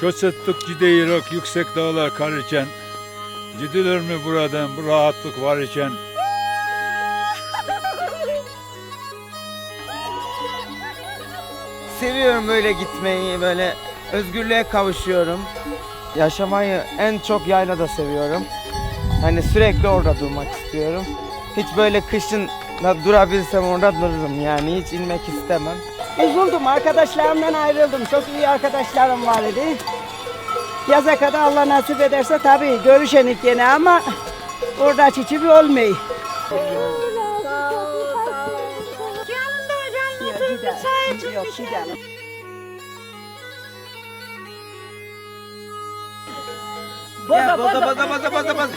Kösettik gidiyoruz yüksek dağlar karırken. Gidilir mi buradan bu rahatlık var iken? Seviyorum böyle gitmeyi, böyle özgürlüğe kavuşuyorum. Yaşamayı en çok yaylada seviyorum. Hani sürekli orada durmak istiyorum. Hiç böyle kışın durabilsem orada dururum yani hiç inmek istemem. Üzüldüm arkadaşlarımdan ayrıldım. Çok iyi arkadaşlarım var idi. Yaza kadar Allah nasip ederse tabii görüşenik gene ama orada çiçi bir olmuyor. Yok gidelim. Boza boza boza boza boza.